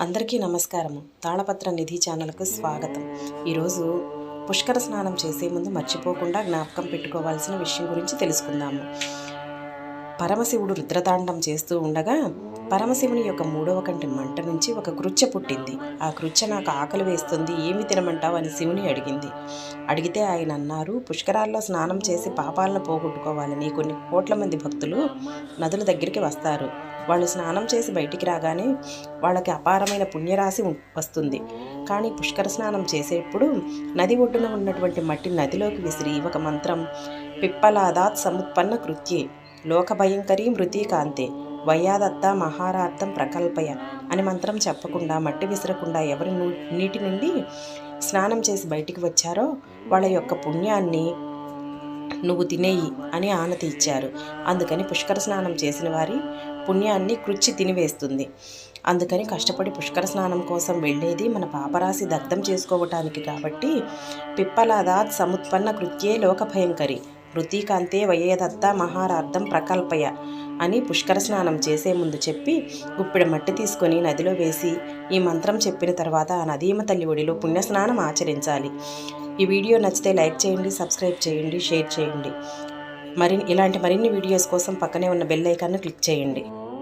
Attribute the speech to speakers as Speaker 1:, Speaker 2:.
Speaker 1: అందరికీ నమస్కారము. తాళపత్ర నిధి ఛానల్కు స్వాగతం. ఈరోజు పుష్కర స్నానం చేసే ముందు మర్చిపోకుండా జ్ఞాపకం పెట్టుకోవాల్సిన విషయం గురించి తెలుసుకుందాము. పరమశివుడు రుద్రతాండం చేస్తూ ఉండగా పరమశివుని యొక్క మూడవ కంటి మంట నుంచి ఒక కృత్య పుట్టింది. ఆ కృత్య నాకు ఆకలి వేస్తుంది ఏమి తినమంటావు అని శివుని అడిగింది. అడిగితే ఆయన అన్నారు పుష్కరాల్లో స్నానం చేసి పాపాలను పోగొట్టుకోవాలని కొన్ని కోట్ల మంది భక్తులు నదుల దగ్గరికి వస్తారు. వాళ్ళు స్నానం చేసి బయటికి రాగానే వాళ్ళకి అపారమైన పుణ్యరాశి వస్తుంది. కానీ పుష్కర స్నానం చేసేప్పుడు నది ఒడ్డున ఉన్నటువంటి మట్టి నదిలోకి విసిరి ఒక మంత్రం పిప్పలాదాత్ సముత్పన్న కృత్యే. లోక భయంకరీ వయ్యాదత్త వయాదత్త మహారార్థం ప్రకల్పయ అని మంత్రం చెప్పకుండా మట్టి విసరకుండా ఎవరి నీటి నుండి స్నానం చేసి బయటికి వచ్చారో వాళ్ళ యొక్క పుణ్యాన్ని నువ్వు తినేయి అని ఆనతి ఇచ్చారు. అందుకని పుష్కర స్నానం చేసిన వారి పుణ్యాన్ని కృచ్చి తినివేస్తుంది. అందుకని కష్టపడి పుష్కర స్నానం కోసం వెళ్ళేది మన పాపరాశి దగ్ధం చేసుకోవటానికి కాబట్టి పిప్పలాదాత్ సముత్పన్న కృత్యే లోక భయంకరి మృతికాంతే వయేదత్త మహారార్థం ప్రకల్పయ అని పుష్కర స్నానం చేసే ముందు చెప్పి గుప్పెడు మట్టి తీసుకొని నదిలో వేసి ఈ మంత్రం చెప్పిన తర్వాత ఆ నదీమ తల్లి ఒడిలో పుణ్యస్నానం ఆచరించాలి. ఈ వీడియో నచ్చితే లైక్ చేయండి సబ్స్క్రైబ్ చేయండి షేర్ చేయండి. మరి ఇలాంటి మరిన్ని వీడియోస్ కోసం పక్కనే ఉన్న బెల్ ఐకాన్ను క్లిక్ చేయండి.